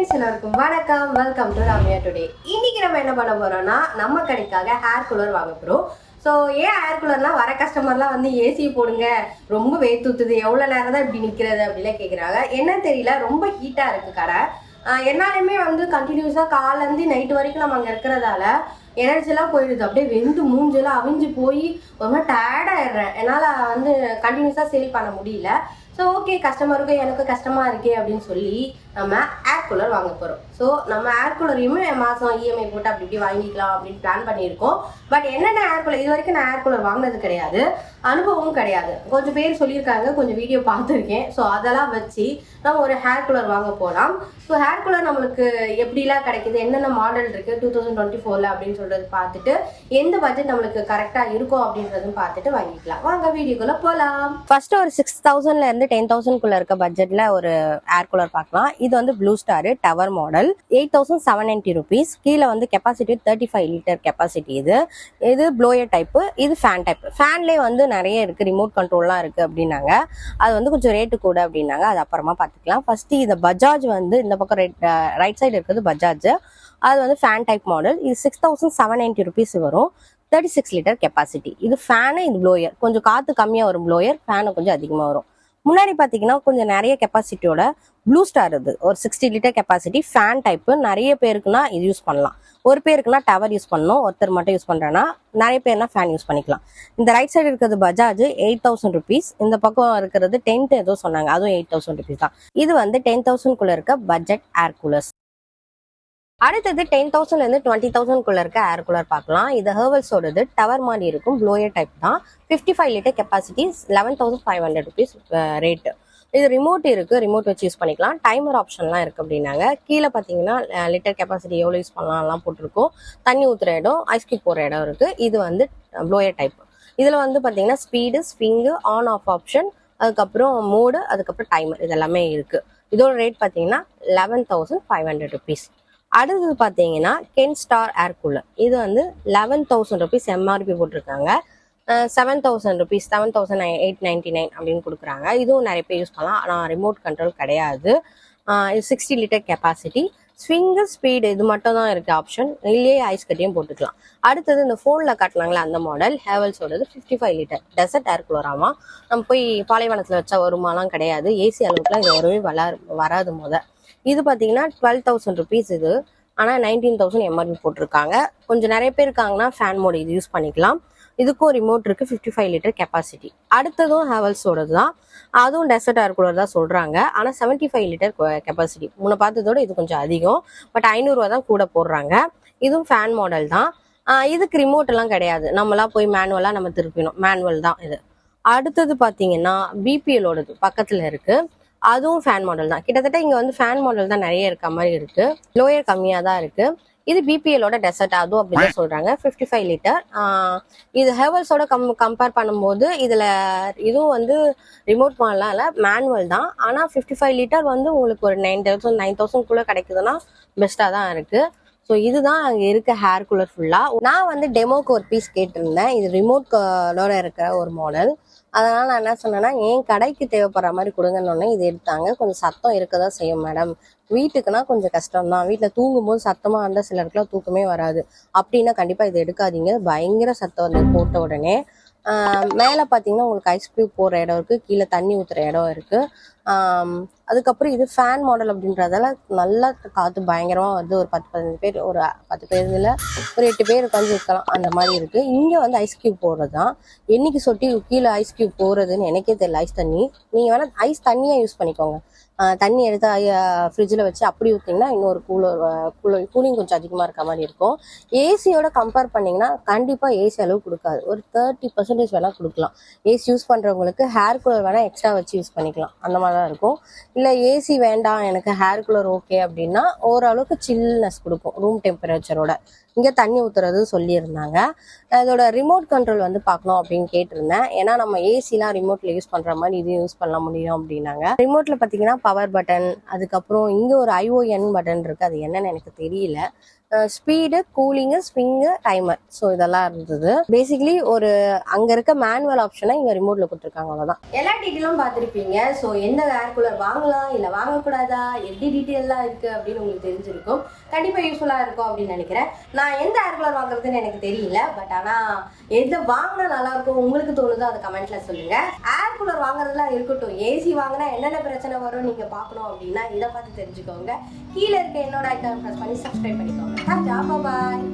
Friends எல்லாருக்கும் வணக்கம். Welcome to Ramya today இன்னைக்கு நம்ம என்ன பண்ண போறோம்னா நம்ம கடைக்காக ஹேர் கூலர் வாங்க போறோம். ஸோ ஏன் ஹேர் கூலர்லாம் வர கஸ்டமர்லாம் வந்து ஏசி போடுங்க. ரொம்ப வேத்துத்துது எவ்வளோ நேரம் தான் இப்படி நிற்கிறது அப்படிலாம் கேட்குறாங்க என்னன்னு தெரியல. ரொம்ப ஹீட்டாக இருக்குது கடை. ஆஹ் என்னாலுமே வந்து கண்டினியூஸாக காலேருந்து நைட்டு வரைக்கும் நம்ம அங்கே இருக்கிறதால எனர்ஜிலாம் போயிடுது. அப்படியே வெந்து மூஞ்செல்லாம் அவிஞ்சு போய் ஒரு மாதிரி டயர்ட் என்னால் வந்து கண்டினியூஸாக சேல் பண்ண முடியல. ஸோ ஓகே கஸ்டமருக்கும் எனக்கும் கஷ்டமாக இருக்கே அப்படின்னு சொல்லி நம்ம ஏர் கூலர் வாங்க போகிறோம் ஸோ நம்ம ஏர் கூலரையுமே மாதம் இஎம்ஐ போட்டு அப்படி இப்படி வாங்கிக்கலாம் அப்படின்னு பிளான் பண்ணியிருக்கோம். பட் என்னென்ன ஏர் கூலர் இது வரைக்கும் நான் ஏர் கூலர் வாங்கினது கிடையாது. அனுபவமும் கிடையாது. கொஞ்சம் பேர் சொல்லியிருக்காங்க. கொஞ்சம் வீடியோ பார்த்துருக்கேன். ஸோ அதெல்லாம் வச்சு நம்ம ஒரு ஹேர் கூலர் வாங்க போகலாம் ஸோ ஹேர் கூலர் நம்மளுக்கு எப்படிலாம் கிடைக்குது? என்னென்ன மாடல் இருக்குது டூ தௌசண்ட் டுவெண்ட்டி ஃபோரில் அப்படின்னு சொல்கிறது பார்த்துட்டு எந்த பட்ஜெட் நம்மளுக்கு கரெக்டாக இருக்கும் அப்படின்றதும் பார்த்துட்டு வாங்கிக்கலாம். வாங்க வீடியோக்குள்ளே போகலாம் ஃபர்ஸ்ட் ஒரு சிக்ஸ் தௌசண்ட்லேருந்து டென் தௌசண்ட்குள்ளே இருக்க பட்ஜெட்டில் ஒரு ஏர் கூலர் பார்க்கலாம். இது வந்து Blue Star tower model eight thousand seven ninety rupees கீழே வந்து capacity thirty five litre capacity இது. இது ப்ளோயர் டைப்பு இது ஃபேன் டைப் ஃபேன்லேயே வந்து நிறைய இருக்குது ரிமோட் கண்ட்ரோல்லாம் இருக்குது அப்படின்னாங்க. அது வந்து கொஞ்சம் ரேட்டு கூட அப்படின்னாங்க. அது அப்புறமா பார்த்துக்கலாம். ஃபர்ஸ்ட் இந்த பஜாஜ் வந்து இந்த பக்கம் ரைட் ரைட் சைடு இருக்கிறது பஜாஜ் அது வந்து ஃபேன் டைப் மாடல் இது six thousand seven ninety rupees வரும். தேர்ட்டி சிக்ஸ் லிட்டர் கெப்பாசிட்டி இது ஃபேனு இது ப்ளோயர் கொஞ்சம் காற்று கம்மியாக வரும் ப்ளோயர் ஃபேனு கொஞ்சம் அதிகமாக வரும். முன்னாடி பார்த்தீங்கன்னா கொஞ்சம் நிறைய கெப்பாசிட்டியோட ப்ளூ ஸ்டார் இது. ஒரு sixty litre capacity fan type நிறைய பேருக்குன்னா இது யூஸ் பண்ணலாம். ஒரு பேருக்குன்னா டவர் யூஸ் பண்ணணும். ஒருத்தர் மட்டும் யூஸ் பண்ணுறேன்னா நிறைய பேர்னா ஃபேன் யூஸ் பண்ணிக்கலாம். இந்த ரைட் சைடு இருக்கிறது பஜாஜ் எயிட் தௌசண்ட் ருபீஸ் இந்த பக்கம் இருக்கிறது டென்ட் ஏதோ சொன்னாங்க. அதுவும் எயிட் தௌசண்ட் ருபீஸ் தான். இது வந்து டென் தௌசண்ட்குள்ளே இருக்க பட்ஜெட் ஏர் கூலர்ஸ் அடுத்தது டென் தௌசண்ட்லேருந்து டுவெண்ட்டி தௌசண்ட்குள்ளே இருக்க ஏர் கூலர் பார்க்கலாம். இது ஹேர்வல்ஸோடது. டவர் மாதிரி இருக்கும். ப்ளோயர் டைப் தான். Fifty five litre capacity eleven thousand five hundred rupees rate இது ரிமோட் இருக்குது ரிமோட் வச்சு யூஸ் பண்ணிக்கலாம். டைமர் ஆப்ஷன்லாம் இருக்குது அப்படின்னாங்க. கீழே பார்த்தீங்கன்னா லிட்டர் கெப்பாசிட்டி எவ்வளோ யூஸ் பண்ணலாம்லாம் போட்டிருக்கோம். தண்ணி ஊற்றுற இடம் ஐஸ் கியூப் போகிற இடம் இருக்குது இது வந்து ப்ளோயர் டைப் இதில் வந்து பார்த்தீங்கன்னா speed swing on off option அதுக்கப்புறம் மோடு அதுக்கப்புறம் டைமர் இதெல்லாமே இருக்குது இதோட ரேட் பார்த்தீங்கன்னா eleven thousand five hundred rupees அடுத்தது பார்த்தீங்கன்னா கென் ஸ்டார் ஏர் கூலர் இது வந்து லெவன் தௌசண்ட் ருபீஸ் எம்ஆர்பி போட்டிருக்காங்க. Seven thousand rupees seven thousand eight ninety nine அப்படின்னு கொடுக்குறாங்க. இதுவும் நிறைய பேர் யூஸ் பண்ணலாம். ஆனால் ரிமோட் கண்ட்ரோல் கிடையாது. இது sixty litre capacity swing speed இது மட்டும் தான் இருக்குது ஆப்ஷன் இல்லையே ஐஸ் கட்டியும் போட்டுக்கலாம். அடுத்தது இந்த ஃபோனில் காட்டினாங்களே அந்த model ஹேவல்ஸோடது fifty five litre desert air கூலராமா நம்ம போய் பாலைவனத்தில் வச்சா வருமாலாம் கிடையாது. ஏசி அளவுக்குலாம் இது வரவே வளா வராது முத. இது பார்த்தீங்கன்னா டுவெல் தௌசண்ட் ருபீஸ் இது. ஆனால் நைன்டீன் தௌசண்ட் எம்ஆர்பி போட்டிருக்காங்க. கொஞ்சம் நிறைய பேர் இருக்காங்கன்னா ஃபேன் மோடு இது யூஸ் பண்ணிக்கலாம். இதுக்கும் ரிமோட் இருக்கு ஃபிஃப்டி ஃபைவ் லிட்டர் கெப்பாசிட்டி அடுத்ததும் ஹேவல்ஸோடது தான் அதுவும் டெசர்ட் ஏர் கூலர் தான் சொல்றாங்க. ஆனால் செவன்ட்டி ஃபைவ் லிட்டர் கெப்பாசிட்டி முன்ன பார்த்ததோட இது கொஞ்சம் அதிகம். பட் ஐநூறுரூவா தான் கூட போடுறாங்க. இதுவும் ஃபேன் மாடல் தான். இதுக்கு ரிமோட் எல்லாம் கிடையாது. நம்மளாம் போய் மேனுவலாக நம்ம திருப்பினோம் மேனுவல் தான் இது. அடுத்தது பார்த்தீங்கன்னா பிபிஎலோடது பக்கத்தில் இருக்கு. அதுவும் ஃபேன் மாடல் தான். கிட்டத்தட்ட இங்கே வந்து ஃபேன் மாடல் தான் நிறைய இருக்க மாதிரி இருக்கு. லோயர் கம்மியாக தான் இருக்கு. இது பிபிஎலோட டெசர்ட் அதுவும் அப்படிதான் சொல்றாங்க. ஃபிஃப்டி ஃபைவ் லிட்டர் இது ஹெவல்ஸோட கம் கம்பேர் பண்ணும்போது இதுல இதுவும் வந்து ரிமோட் மாடலாம் இல்லை மேனுவல் தான். ஆனால் ஃபிஃப்டி ஃபைவ் லிட்டர் வந்து உங்களுக்கு ஒரு நைன் தௌசண்ட் நைன் தௌசண்ட்குள்ளே கிடைக்குதுன்னா பெஸ்ட்டாக தான் இருக்கு. ஸோ இதுதான் அங்கே இருக்க ஹேர் கூலர் ஃபுல்லாக நான் வந்து டெமோக்கு ஒரு பீஸ் கேட்டிருந்தேன். இது ரிமோட்டோட இருக்கிற ஒரு மாடல் அதனால நான் என்ன சொன்னேன்னா என் கடைக்கு தேவைப்படுற மாதிரி கொடுங்கன்னு இது எடுத்தாங்க. கொஞ்சம் சத்தம் இருக்க தான் செய்யும் மேடம். வீட்டுக்குன்னா கொஞ்சம் கஷ்டம் தான் வீட்டில் தூங்கும்போது சத்தமாக இருந்தால் சிலருக்குலாம் தூக்கமே வராது. அப்படின்னா கண்டிப்பாக இது எடுக்காதீங்க. பயங்கர சத்தம் வந்து போட்ட உடனே மேலே பார்த்தீங்கன்னா உங்களுக்கு ஐஸ் கியூப் போடுற இடம் இருக்குது கீழே தண்ணி ஊற்றுற இடம் இருக்குது அதுக்கப்புறம் இது ஃபேன் மாடல் அப்படின்றதால நல்லா காற்று பயங்கரமாக வருது ஒரு பத்து பதினஞ்சு பேர் ஒரு பத்து பேர்ல ஒரு எட்டு பேர் உட்காந்து இருக்கலாம் அந்த மாதிரி இருக்குது இங்கே வந்து ஐஸ் கியூப் போடுறது தான் என்னைக்கு சொட்டி கீழே ஐஸ் கியூப் போடுறதுன்னு எனக்கே தெரியல ஐஸ் தண்ணி. நீங்கள் வேணால் ஐஸ் தண்ணியாக யூஸ் பண்ணிக்கோங்க. தண்ணி எடுத்து ஃப்ரிட்ஜில் வச்சு அப்படி ஊற்றிங்கன்னா இன்னொரு கூலர் கூலர் கூலிங் கொஞ்சம் அதிகமாக இருக்க மாதிரி இருக்கும். ஏசியோட கம்பேர் பண்ணிங்கன்னா கண்டிப்பாக ஏசி அளவு கொடுக்காது. ஒரு தேர்ட்டி பர்சன்டேஜ் வேணால் கொடுக்கலாம். ஏசி யூஸ் பண்ணுறவங்களுக்கு ஹேர் கூலர் வேணால் எக்ஸ்ட்ரா வச்சு யூஸ் பண்ணிக்கலாம். அந்த மாதிரி தான் இருக்கும். இல்லை ஏசி வேண்டாம் எனக்கு ஹேர் கலர் ஓகே அப்படின்னா ஓரளவுக்கு சில்னஸ் கொடுக்கும் ரூம் டெம்பரேச்சரோட இங்கே தண்ணி ஊற்றுறது சொல்லியிருந்தாங்க. அதோட ரிமோட் கண்ட்ரோல் வந்து பார்க்கணும் அப்படின்னு கேட்டிருந்தேன். ஏன்னா நம்ம ஏசிலாம் ரிமோட்டில் யூஸ் பண்ணுற மாதிரி இது யூஸ் பண்ண முடியும் அப்படின்னாங்க. ரிமோட்டில் பார்த்தீங்கன்னா பவர் பட்டன் அதுக்கப்புறம் இங்கே ஒரு ஐஓஎன் பட்டன் இருக்குது அது என்னன்னு எனக்கு தெரியல. Speed cooling swing timer so இதெல்லாம் இருந்தது. பேசிக்கலி ஒரு அங்கே இருக்க மேனுவல் ஆப்ஷனை இங்கே ரிமோட்டில் கொடுத்துருக்காங்க அவ்வளோதான் எல்லா டீட்டெயிலும் பார்த்துருப்பீங்க. ஸோ எந்த ஏர் கூலர் வாங்கலாம் இல்லை வாங்கக்கூடாதா? எப்படி டீட்டெயிலாக இருக்குது அப்படின்னு உங்களுக்கு தெரிஞ்சிருக்கும். கண்டிப்பாக யூஸ்ஃபுல்லாக இருக்கும் அப்படின்னு நினைக்கிறேன். நான் எந்த ஏர் கூலர் வாங்குறதுன்னு எனக்கு தெரியல. பட் ஆனால் எது வாங்கினா நல்லாயிருக்கும் உங்களுக்கு தோணுதோ அதை கமெண்ட்ல சொல்லுங்க. ஏர் கூலர் வாங்குறதுலாம் இருக்கட்டும். ஏசி வாங்கினா என்னென்ன பிரச்சனை வரும் நீங்கள் பார்க்கணும் அப்படின்னா இதை பார்த்து தெரிஞ்சுக்கோங்க. கீழே இருக்க என்னோட ஐக்கான் ப்ரெஸ் பண்ணி சப்ஸ்கிரைப் பண்ணிக்கோங்க. பாய்